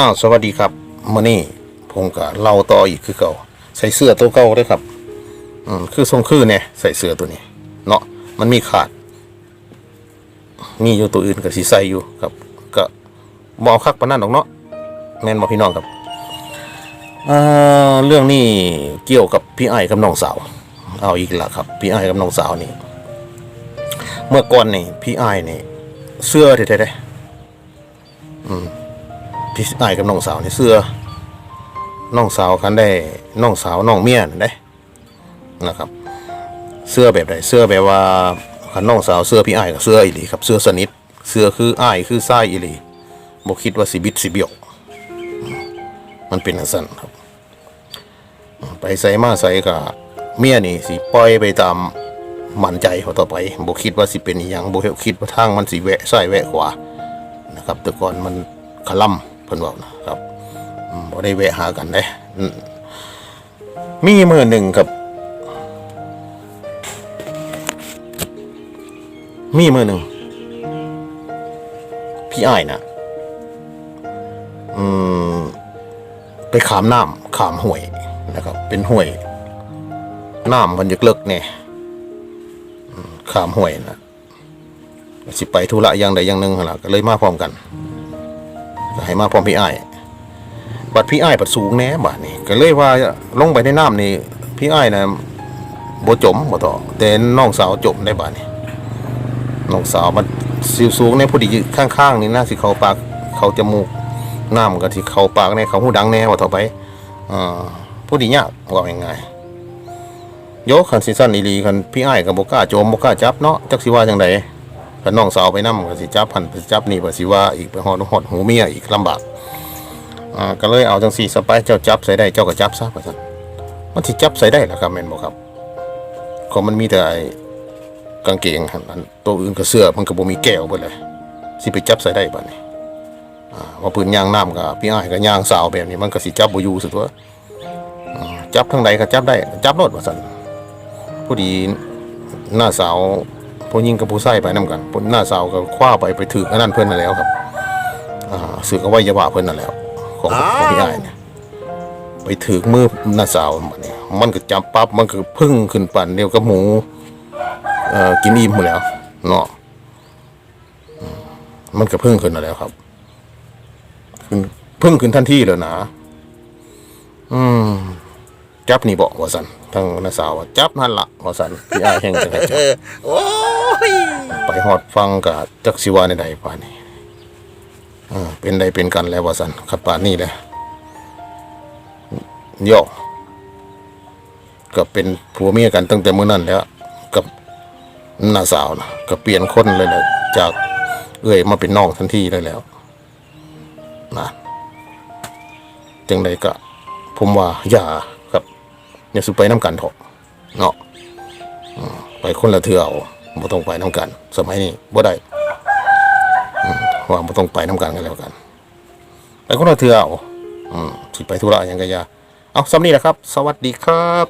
อ้าวสวัสดีครับมื่อนี้ผมก็เล่าต่ออีกคือเก่า ใส่เสื้อตัวเก่าเด้วยครับ อืมคือทรงคือเนี่ยใส่เสื้อตัวนี้เนาะมันมีขาด มีอยู่ตัวอื่นกับสีใส่อยู่ครับก็บอาคักปานนั่นหรอกเนาะแม่นบอพี่น้องครับอ่าเรื่องนี้เกี่ยวกับพี่ไอ้กับน้องสาว เอาอีกและครับ พี่ไอ้กับน้องสาวนี่ เมื่อก่อนนี่พี่ไอ้นี่เสื้อแท้ๆเด้ พี่อายกับน้องสาวนี่เสื้อน้องสาวกันได้น้องสาวน้องเมียนั่นได้นะครับ เสื้อแบบใดเสื้อแบบว่าคันน้องสาวเสื้อพี่อายกับเสื้ออีหลีครับเสื้อสนิทเสื้อคืออายคือไส้อีหลีบ่คิดว่าสิบิดสิเบี้ยวมมันเป็นอันสั้นครับ ไปใส่มาใส่กับเมียนี่สิปล่อยไปตามมั่นใจเขาต่อไปบ่คิดว่าสิเป็นอีหยังบ่คิดว่าทางมันสิแวะซ้ายแวะขวานะครับ แต่ก่อนมันขล่ำ เพิ่นบอกนะครับบ่ได้แวะหากันเด้มีมือหนึ่งกับ มีมือหนึ่ง พี่อ้ายนะอืมไปขามน้ำขามห้วยนะครับ เป็นห้วยน้ำมันยกเลิกเนี่ยขามห้วยนะสิไปธุระย่างใดย่างหนึ่งหละก็เลยมาพร้อมกัน ให้มาพร้อมพี่ไอ้บัดพี่ไอ้บัดสูงแน่บาดนี้ก็เลยว่าลงไปในน้ำนี่พี่ไอ้นะบ่จมบ่ต่อแต่น้องสาวจมได้บาดนี้น้องสาวมันสิวสูงในพอดีข้างๆนี่น่าสิเขาปากเขาจมูกน้ำก็สิเขาปากในเขาหูดังแน่ว่าต่อไปอ่าพอดียากว่าง่ายๆโยกคันสิสั้นอีลีคันพี่ไอ้ก็บ่กล้าโจมบ่กล้าจับเนาะจักสิว่าจังได ถ้าน้องสาวไปนั่ก็สิจับพันไปจับนี่ก็สิว่าอีกไปหอดหอดหูเมียอีกลำบากอ่าก็เลยเอาจังสี่สไปเจ้าจับใส่ได้เจ้าก็จับซะว่าซั่นมันสิจับใส่ได้ล่ะครับแม่นบ่ครับก็มันมีแต่กางเกงหันอันตัวอื่นก็เสื้อมันก็บ่มีแก้วเบิดเลยสิไปจับใส่ได้บัดนี้อ่าว่าปืนยางน้ำก็พี่อ้ายก็ยางสาวแบบนี้มันก็สิจับบ่อยู่สุดว่าจับทางใดก็จับได้ จับโลดว่าซั่นผู้ดีหน้าสาว ผู้หญิงกับผู้ชายไปนํกันผู้หน้าสาวก็คว้าไปไปถืออันนั้นเพิ่นนั่นแล้วครับอ่าสึกอวัยวะเพิ่นนั่นแล้ว ของของพี่อ้ายเนี่ยไปถือมือหน้าสาวมันนี่มันก็จับปั๊บมันก็พึ่งขึ้นปั่นเดียวกับหมูเอ่อกินอิ่มหมดแล้วเนาะอืมมันก็พึ่งขึ้นนั่นแล้วครับขึ้นพึ่งขึ้นทันทีเลยนะอืมจับนี่บอกว่าสันทางน้าสาวว่าจับนั่นละว่าสันพี่อ้ายแห่งจะให้จับโอ้ย ไปหอดฟังกับจักสิวาในใดป่านนี้เป็นใดเป็นกันแล้ววาสันขัดป่านนี้เลยโยกก็เป็นผัวเมียกันตั้งแต่เมื่อนั้นแล้ว กับน้าสาวนะก็เปลี่ยนคนเลยนะจากเอ้ยมาเป็นน้องทันทีเลยแล้วนะจังใดก็ผมว่าอย่าครับอย่าสุไปน้ำกันเถอะเนาะไปคนละเทือเอา บ่ต้องไปน้ำกัน สมัยนี้บ่ได้ว่าบ่ต้องไปน้ำกันกันแล้วกันไปคนละเทือเอาอืมสิไปธุระอยังก็อย่าเอาสำนี้แหละครับ สวัสดีครับ